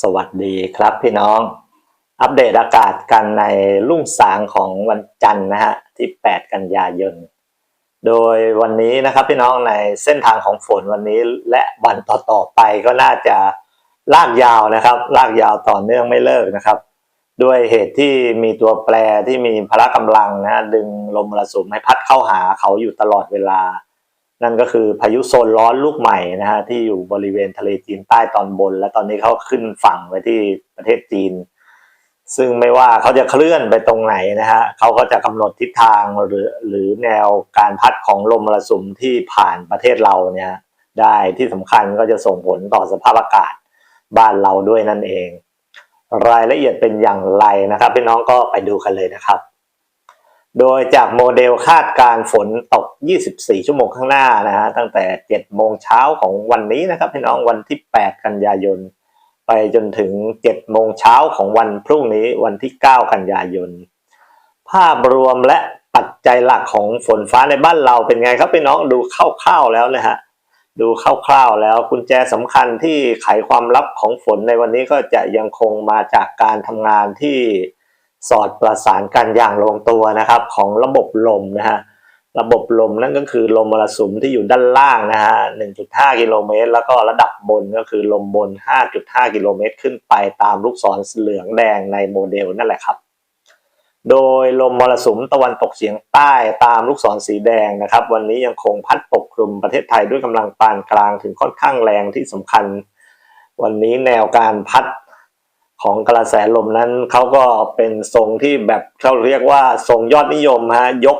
สวัสดีครับพี่น้อง อัปเดตอากาศกันในรุ่งสางของวันจันทร์นะฮะที่ 8 กันยายน โดยวันนี้นะครับพี่น้องในเส้นทางของฝนวันนี้และวันต่อๆไปก็น่าจะลากยาวนะครับ ลากยาวต่อเนื่องไม่เลิกนะครับ ด้วยเหตุที่มีตัวแปรที่มีพละกำลังนะฮะดึงลมมรสุมให้พัดเข้าหาเขาอยู่ตลอดเวลา นั่นก็คือพายุโซนร้อนลูกใหม่นะฮะที่อยู่บริเวณทะเลจีนใต้ตอนบน และตอนนี้เขาขึ้นฝั่งไว้ที่ประเทศจีน ซึ่งไม่ว่าเขาจะเคลื่อนไปตรงไหนนะฮะเขาก็จะกำหนดทิศทางหรือหรือแนวการพัดของลมมรสุมที่ผ่านประเทศเราเนี่ยได้ที่สำคัญก็จะส่งผลต่อสภาพอากาศบ้านเราด้วยนั่นเอง รายละเอียดเป็นอย่างไรนะครับพี่น้องก็ไปดูกันเลยนะครับ โดยจากโมเดลคาดการฝนตก 24 ชั่วโมงข้างหน้านะฮะ ตั้งแต่ 7 โมงเช้าของวันนี้นะครับพี่น้องวันที่ 8 กันยายน ไปจนถึง 7 โมงเช้าของวันพรุ่งนี้วันที่ 9 กันยายน ภาพรวมและปัจจัยหลักของฝนฟ้าในบ้านเราเป็นไงครับพี่น้องดูคร่าวๆแล้วนะฮะ ดูคร่าวๆแล้วกุญแจสำคัญที่ไขความลับของฝนในวันนี้ก็จะยังคงมาจากการทำงานที่ สอดประสานกันอย่างลงตัวนะครับของระบบลมนะฮะระบบลมนั่นก็คือลมมรสุมที่อยู่ด้านล่างนะฮะ 1.5 กิโลเมตร แล้วก็ระดับบนก็คือลมบน 5.5 กิโลเมตร ขึ้นไปตามลูกศรเหลืองแดงในโมเดลนั่นแหละครับ โดยลมมรสุมตะวันตกเฉียงใต้ตามลูกศรสีแดงนะครับ วันนี้ยังคงพัดปกคลุมประเทศไทยด้วยกำลังปานกลางถึงค่อนข้างแรงที่สำคัญ วันนี้แนวการพัด ของกระแสลมนั้นเขาก็เป็นทรงที่แบบเขาเรียกว่าทรงยอดนิยมฮะยก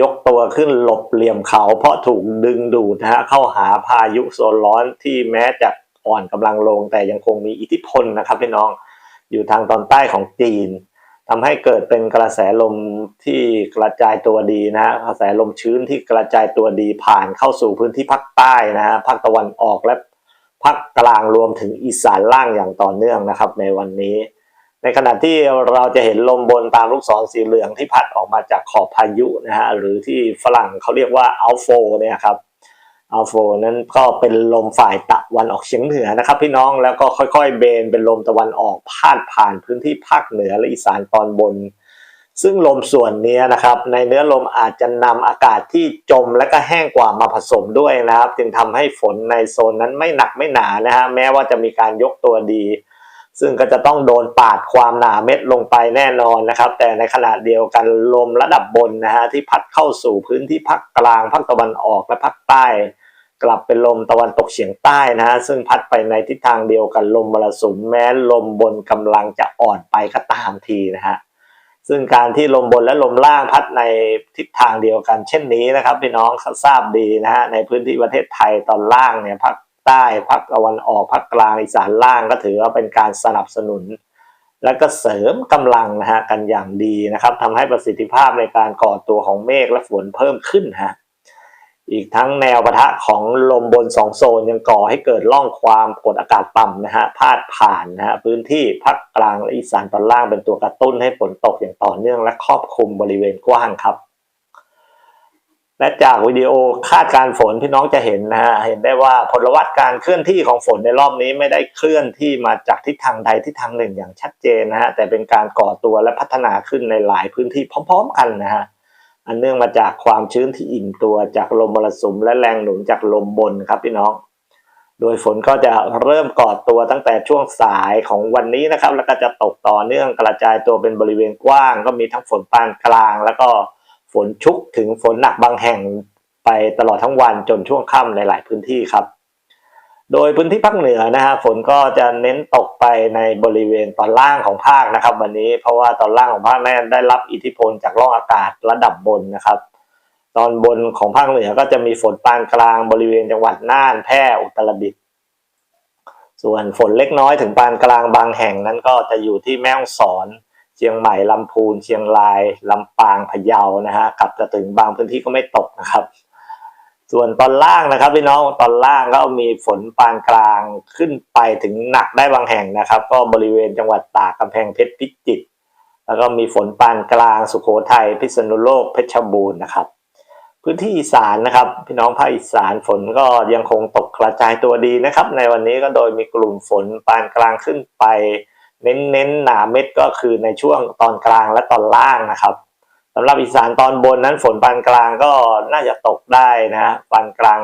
ยกตัวขึ้นหลบเหลี่ยมเขา เพราะถูกดึงดูดนะฮะเข้าหาพายุโซนร้อนที่แม้จะอ่อนกำลังลง แต่ยังคงมีอิทธิพลนะครับพี่น้องอยู่ทางตอนใต้ของจีนทำให้เกิดเป็นกระแสลมที่กระจายตัวดีนะฮะกระแสลมชื้นที่กระจายตัวดีผ่านเข้าสู่พื้นที่ภาคใต้นะฮะภาคตะวันออกและ ภาคกลางรวมถึงอีสานล่างอย่างต่อเนื่องนะครับในวันนี้ ในขณะที่เราจะเห็นลมบนตามลูกศรสีเหลืองที่พัดออกมาจากขอบพายุนะฮะหรือที่ฝรั่งเขาเรียกว่าอัลโฟเนี่ยครับอัลโฟนั้นก็เป็นลมฝ่ายตะวันออกเฉียงเหนือนะครับ พี่น้องแล้วก็ค่อยๆ เบนเป็นลมตะวันออกพาดผ่านพื้นที่ภาคเหนือและอีสานตอนบน ซึ่งลมส่วนนี้นะครับ ในเนื้อลมอาจจะนำอากาศที่จมและก็แห้งกว่ามาผสมด้วยนะครับ จึงทำให้ฝนในโซนนั้นไม่หนักไม่หนานะฮะแม้ว่าจะมีการยกตัวดี ซึ่งก็จะต้องโดนปาดความหนาเม็ดลงไปแน่นอนนะครับ แต่ในขณะเดียวกันลมระดับบนนะฮะที่พัดเข้าสู่พื้นที่ภาคกลางภาคตะวันออกและภาคใต้ กลับเป็นลมตะวันตกเฉียงใต้นะฮะซึ่งพัดไปในทิศทางเดียวกันลมมรสุมแม้ลมบนกำลังจะอ่อนไปก็ตามทีนะฮะ ซึ่งการที่ลมบนและลมล่างพัดในทิศทางเดียวกัน เช่นนี้นะครับพี่น้องทราบดีนะฮะในพื้นที่ประเทศไทยตอนล่างเนี่ยภาคใต้ภาคตะวันออกภาคกลางอีสานล่างก็ถือว่าเป็นการสนับสนุน และก็เสริมกำลังนะฮะกันอย่างดีนะครับทำให้ประสิทธิภาพในการก่อตัวของเมฆและฝนเพิ่มขึ้นฮะ อีกทั้งแนวปะทะของลมบนสองโซนยังก่อให้เกิดร่องความกดอากาศต่ำนะฮะพาดผ่านนะฮะพื้นที่ภาคกลางและอีสานตอนล่างเป็นตัวกระตุ้นให้ฝนตกอย่างต่อเนื่องและครอบคลุมบริเวณกว้างครับ และจากวิดีโอคาดการฝนพี่น้องจะเห็นนะฮะเห็นได้ว่าพลวัตการเคลื่อนที่ของฝนในรอบนี้ไม่ได้เคลื่อนที่มาจากทิศทางใดทิศทางหนึ่งอย่างชัดเจนนะฮะแต่เป็นการก่อตัวและพัฒนาขึ้นในหลายพื้นที่พร้อม ๆ กันนะฮะ อันเนื่องมาจากความชื้นที่อิ่มตัวจากลมมรสุมและแรงหนุนจากลมบนครับพี่น้อง โดยฝนก็จะเริ่มก่อตัวตั้งแต่ช่วงสายของวันนี้นะครับ แล้วก็จะตกต่อเนื่องกระจายตัวเป็นบริเวณกว้าง ก็มีทั้งฝนปานกลาง แล้วก็ฝนชุกถึงฝนหนักบางแห่งไปตลอดทั้งวันจนช่วงค่ำในหลายพื้นที่ครับ โดยพื้นที่ภาคเหนือนะฮะฝนก็จะเน้นตกไปในบริเวณตอนล่างของภาคนะครับ วันนี้เพราะว่าตอนล่างของภาคแนั้นได้รับอิทธิพลจากร่องอากาศระดับบนนะครับ ตอนบนของภาคเหนือก็จะมีฝนปานกลางบริเวณจังหวัดน่านแพร่อุตรดิตถ์ส่วนฝนเล็กน้อยถึงปานกลางบางแห่งนั้นก็จะอยู่ที่แม่ฮ่องสอนเชียงใหม่ลำพูน เชียงรายลำปางพะเยานะฮะกับจะถึงบางพื้นที่ก็ไม่ตกนะครับ ส่วนตอนล่างนะครับพี่น้องตอนล่างก็มีฝนปานกลางขึ้นไปถึงหนักได้บางแห่งนะครับ ก็บริเวณจังหวัดตากกำแพงเพชรพิจิตรแล้วก็มีฝนปานกลางสุโขทัยพิษณุโลกเพชรบูรณ์นะครับ พื้นที่อีสานนะครับ พี่น้องภาคอีสานฝนก็ยังคงตกกระจายตัวดีนะครับ ในวันนี้ก็โดยมีกลุ่มฝนปานกลางขึ้นไป เน้นๆหนาเม็ดก็คือในช่วงตอนกลางและตอนล่างนะครับำหรับอีสานตอนบนนั้นฝนปานกลางก็น่าจะตกได้นะปานกลาง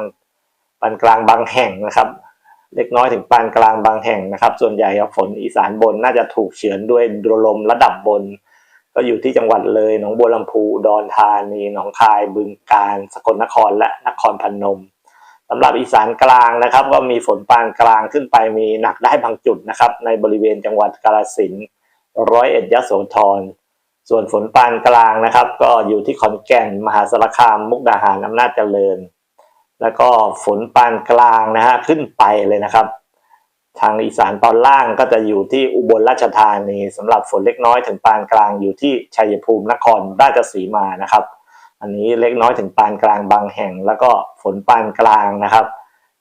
ปานกลางบางแห่งนะครับ เล็กน้อยถึงปานกลางบางแห่งนะครับ ส่วนใหญ่ฝนอีสานบนน่าจะถูกเฉือนด้วยลมระดับบน ก็อยู่ที่จังหวัดเลยหนองบัวลำพูดอนธานีหนองคายบึงกาฬสกลนครและนครพนมสำหรับอีสานกลางนะครับ ก็มีฝนปานกลางขึ้นไปมีหนักได้บางจุดนะครับ ในบริเวณจังหวัดกาฬสินธุ์ร้อยเอ็ดยะโสธร ส่วนฝนปานกลางนะครับ ก็อยู่ที่ขอนแก่นมหาสารคาม มุกดาหารอำนาจเจริญ แล้วก็ฝนปานกลางนะฮะขึ้นไปเลยนะครับ ทางอีสานตอนล่างก็จะอยู่ที่อุบลราชธานีสำหรับฝนเล็กน้อยถึงปานกลางอยู่ที่ชัยภูมินครราชสีมานะครับ อันนี้เล็กน้อยถึงปานกลางบางแห่ง แล้วก็ฝนปานกลางนะครับ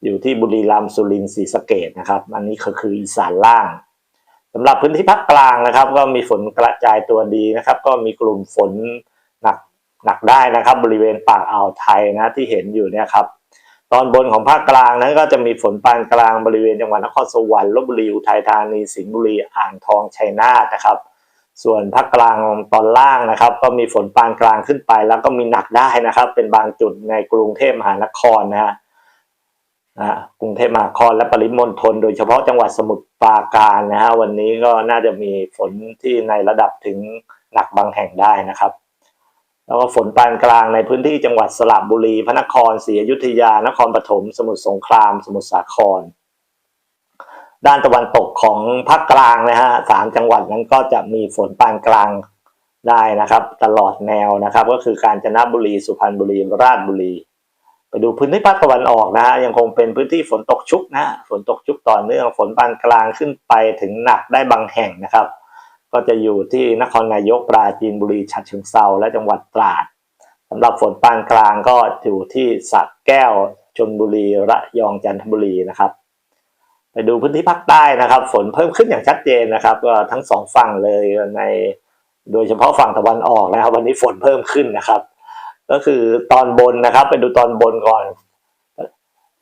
อยู่ที่บุรีรัมย์สุรินทร์ศรีสะเกดนะครับ อันนี้ก็คืออีสานล่าง สำหรับพื้นที่ภาคกลางนะครับ ก็มีฝนกระจายตัวดีนะครับ ก็มีกลุ่มฝนหนักหนักได้นะครับ บริเวณปากอ่าวไทยนะที่เห็นอยู่เนี่ยครับตอนบนของภาคกลางนั้นก็จะมีฝนปานกลางบริเวณจังหวัดนครสวรรค์ลบบุรีอุทัยธานีสิงห์บุรีอ่างทองชัยนาทนะครับ ส่วนภาคกลางตอนล่างนะครับ ก็มีฝนปานกลางขึ้นไป แล้วก็มีหนักได้นะครับ เป็นบางจุดในกรุงเทพมหานครนะฮะ นะกรุงเทพมหานครและปริมณฑลโดยเฉพาะจังหวัดสมุทรปราการนะฮะวันนี้ก็น่าจะมีฝนที่ในระดับถึงหนักบางแห่งได้นะครับ แล้วก็ฝนปานกลางในพื้นที่จังหวัดสระบุรี พระนครศรีอยุธยา นครปฐมสมุทรสงคราม สมุทรสาคร ด้านตะวันตกของภาคกลางนะฮะสามจังหวัดนั้นก็จะมีฝนปานกลางได้นะครับ ตลอดแนวนะครับ ก็คือกาญจนบุรีสุพรรณบุรีราชบุรี ไปดูพื้นที่ภาคตะวันออกนะฮะยังคงเป็นพื้นที่ฝนตกชุกนะฝนตกชุกต่อเนื่องฝนปานกลางขึ้นไปถึงหนักได้บางแห่งนะครับ ก็จะอยู่ที่นครนายกปราจีนบุรีฉะเชิงเซาและจังหวัดตราดสำหรับฝนปานกลางก็อยู่ที่สระแก้วชลบุรีระยองจันทบุรีนะครับ ไปดูพื้นที่ภาคใต้นะครับ ฝนเพิ่มขึ้นอย่างชัดเจนนะครับก็ทั้งสองฝั่งเลยในโดยเฉพาะฝั่งตะวันออกนะครับ วันนี้ฝนเพิ่มขึ้นนะครับ ก็คือตอนบนนะครับ ไปดูตอนบนก่อน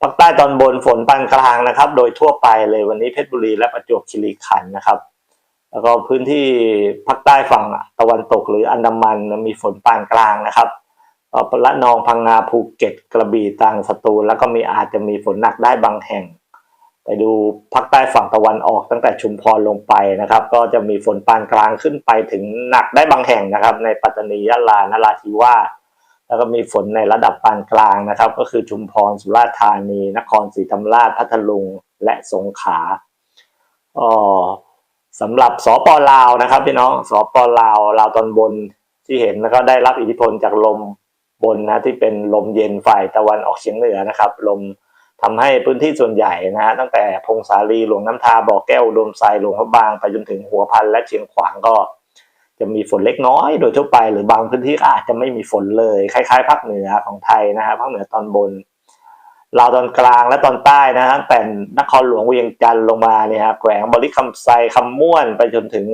ภาคใต้ตอนบนฝนปานกลางนะครับ โดยทั่วไปเลยวันนี้เพชรบุรีและประจวบคีรีขันธ์นะครับ แล้วก็พื้นที่ภาคใต้ฝั่งตะวันตกหรืออันดามันมีฝนปานกลางนะครับละนองพังงาภูเก็ตกระบี่ตรังสตูลแล้วก็มีอาจจะมีฝนหนักได้บางแห่ง ไปดูภาคใต้ฝั่งตะวันออกตั้งแต่ชุมพรลงไปนะครับ ก็จะมีฝนปานกลางขึ้นไปถึงหนักได้บางแห่งนะครับ ในปัตตานียะลานราธิวาส แล้วก็มีฝนในระดับปานกลางนะครับ ก็คือชุมพรสุราษฎร์ธานี นครศรีธรรมราชพัทลุงและสงขลาอ๋อสำหรับสปลาวนะครับพี่น้องสปลาวลาวตอนบนที่เห็นแล้วก็ได้รับอิทธิพลจากลมบนนะที่เป็นลมเย็นฝ่ายตะวันออกเฉียงเหนือนะครับ ลมทำให้พื้นที่ส่วนใหญ่นะฮะตั้งแต่พงสาลีหลวงน้ำทาบ่อแก้วอุดมไซหลวงพระบางไปจนถึงหัวพันและเชียงขวางก็ จะมีฝนเล็กน้อยโดยทั่วไป หรือบางพื้นที่ก็อาจจะไม่มีฝนเลย คล้ายๆภาคเหนือของไทยนะฮะภาคเหนือตอนบนลาวตอนกลางและตอนใต้นะฮะแต่นครหลวงเวียงจันทร์ลงมาเนี่ยฮะแขวงบริคำไซคำม่วนไปจนถึง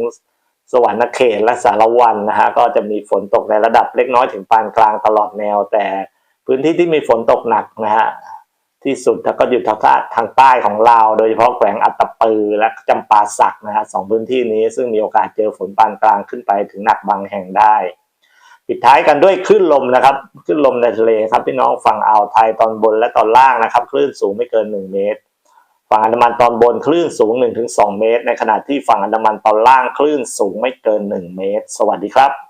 สวรรณเขตและสารวันนะฮะก็จะมีฝนตกในระดับเล็กน้อยถึงปานกลางตลอดแนว แต่พื้นที่ที่มีฝนตกหนักนะฮะ ที่สุดก็อยู่ทางทางใต้ของลาโดยเฉพาะแขวงอัตตปือและจำปาสักนะฮะสองพื้นที่นี้ซึ่งมีโอกาสเจอฝนปานกลางขึ้นไปถึงหนักบางแห่งได้ ปิดท้ายกันด้วยคลื่นลมนะครับคลื่นลมในทะเลครับพี่น้องฝั่งอ่าวไทยตอนบนและตอนล่างนะครับ คลื่นสูงไม่เกิน 1 เมตร ฝั่งอันดามันตอนบนคลื่นสูง 1-2 เมตร ในขณะที่ฝั่งอันดามันตอนล่างคลื่นสูงไม่เกิน 1 เมตร สวัสดีครับ